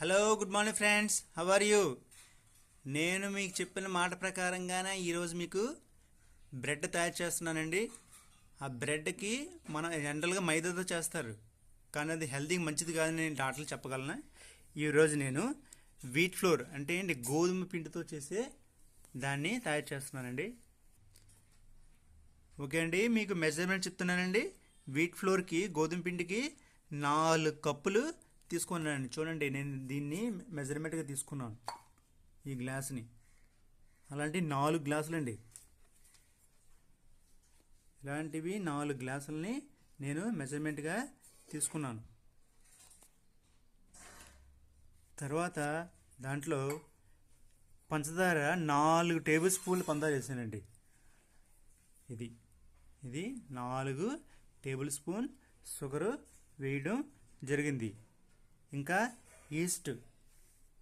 Hello good morning friends how are you నేను మీకు చెప్పిన మాట ప్రకారంగానే ఈరోజు మీకు బ్రెడ్ తయారు చేస్తున్నానండి. ఆ బ్రెడ్కి మనం జనరల్గా మైదాతో చేస్తారు. కానీ అది హెల్తీకి మంచిది కాదని నేను డాక్టర్లు చెప్పగలను? ఈరోజు నేను వీట్ ఫ్లోర్ అంటే ఏంటి? గోధుమ పిండితో చేసే దాన్ని తయారు చేస్తున్నానండి. ఓకే అండి మీకు మెజర్మెంట్ చెప్తున్నానండి. వీట్ ఫ్లోర్కి గోధుమ పిండికి నాలుగు కప్పులు తీసుకున్నానండి చూడండి నేను దీన్ని మెజర్మెంట్గా తీసుకున్నాను ఈ గ్లాస్ని. అలాంటి నాలుగు గ్లాసులండి. ఇలాంటివి నాలుగు గ్లాసులని నేను మెజర్మెంట్గా తీసుకున్నాను. తర్వాత దాంట్లో పంచదార నాలుగు టేబుల్ స్పూన్లు పంచదార వేసానండి. ఇది ఇది నాలుగు టేబుల్ స్పూన్ షుగరు వేయడం జరిగింది. ఇంకా ఈస్ట్.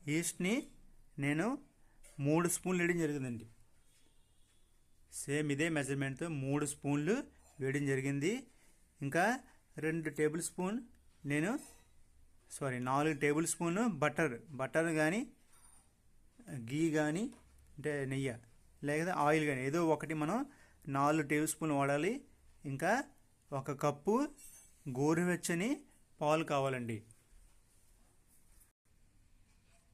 ఈస్ట్ని నేను మూడు స్పూన్లు వేయడం జరిగిందండి. సేమ్ ఇదే మెజర్మెంట్తో మూడు స్పూన్లు వేయడం జరిగింది. ఇంకా రెండు టేబుల్ స్పూన్ నేను సారీ నాలుగు టేబుల్ స్పూన్ బటర్ బటర్ కానీ గీ కానీ అంటే నెయ్యి లేదా ఆయిల్ కానీ ఏదో ఒకటి మనం నాలుగు టేబుల్ స్పూన్ వాడాలి. ఇంకా ఒక కప్పు గోరువెచ్చని పాలు కావాలండి.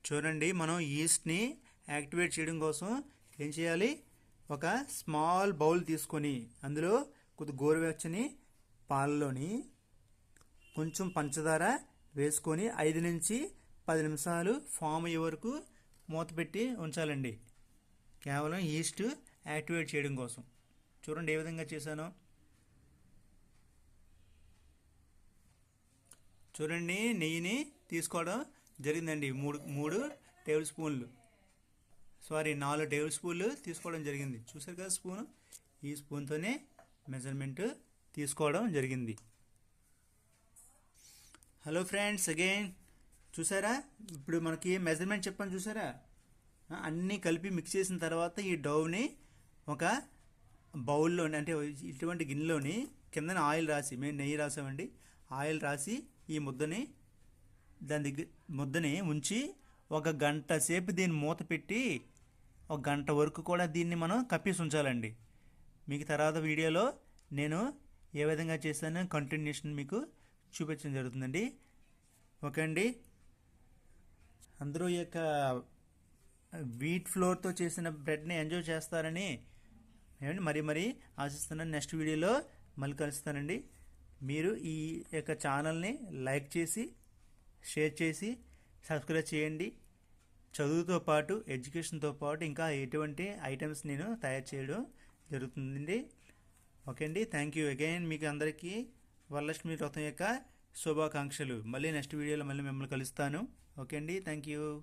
చూడండి మనం ఈస్ట్ని యాక్టివేట్ చేయడం కోసం ఏం చేయాలి? ఒక స్మాల్ బౌల్ తీసుకొని అందులో కొద్ది గోరువెచ్చని పాలలోని కొంచెం పంచదార వేసుకొని ఐదు నుంచి పది నిమిషాలు ఫామ్ అయ్యే వరకు మూత పెట్టి ఉంచాలండి. కేవలం ఈస్ట్ యాక్టివేట్ చేయడం కోసం. చూడండి ఏ విధంగా చేశాను. చూడండి నెయ్యిని తీసుకోవడం జరిగిందండి. మూడు మూడు టేబుల్ స్పూన్లు. సారీ నాలుగు టేబుల్ స్పూన్లు తీసుకోవడం జరిగింది. చూసారు కదా స్పూన్? ఈ స్పూన్తోనే మెజర్మెంట్ తీసుకోవడం జరిగింది. Hello friends again. చూసారా? ఇప్పుడు మనకి మెజర్మెంట్ చెప్పాను చూసారా? అన్నీ కలిపి మిక్స్ చేసిన తర్వాత ఈ డౌని ఒక బౌల్లోని అంటే ఇటువంటి గిన్నెలోని కిందన ఆయిల్ రాసి మేము నెయ్యి రాసామండి. ఆయిల్ రాసి ఈ ముద్దని దాని దగ్గర ముద్దని ఉంచి ఒక గంట సేపు దీన్ని మూత పెట్టి ఒక గంట వరకు కూడా దీన్ని మనం కప్పేసి ఉంచాలండి. మీకు తర్వాత వీడియోలో నేను ఏ విధంగా చేశానో కంటిన్యూషన్ మీకు చూపించడం జరుగుతుందండి. ఓకే అండి. అందరూ ఈ యొక్క వీట్ ఫ్లోర్తో చేసిన బ్రెడ్ని ఎంజాయ్ చేస్తారని ఏమండి మరీ మరీ ఆశిస్తున్నాను. నెక్స్ట్ వీడియోలో మళ్ళీ కలుస్తానండి. మీరు ఈ యొక్క ఛానల్ని లైక్ చేసి షేర్ చేసి సబ్స్క్రైబ్ చేయండి. చదువుతో పాటు ఎడ్యుకేషన్తో పాటు ఇంకా ఎటువంటి ఐటమ్స్ నేను తయారు చేయడం జరుగుతుందండి. ఓకే అండి థ్యాంక్ యూ అగైన్ మీకు అందరికీ. వరలక్ష్మి వ్రతం యొక్క శుభాకాంక్షలు. మళ్ళీ నెక్స్ట్ వీడియోలో మళ్ళీ మిమ్మల్ని కలుస్తాను. ఓకే అండి థ్యాంక్ యూ.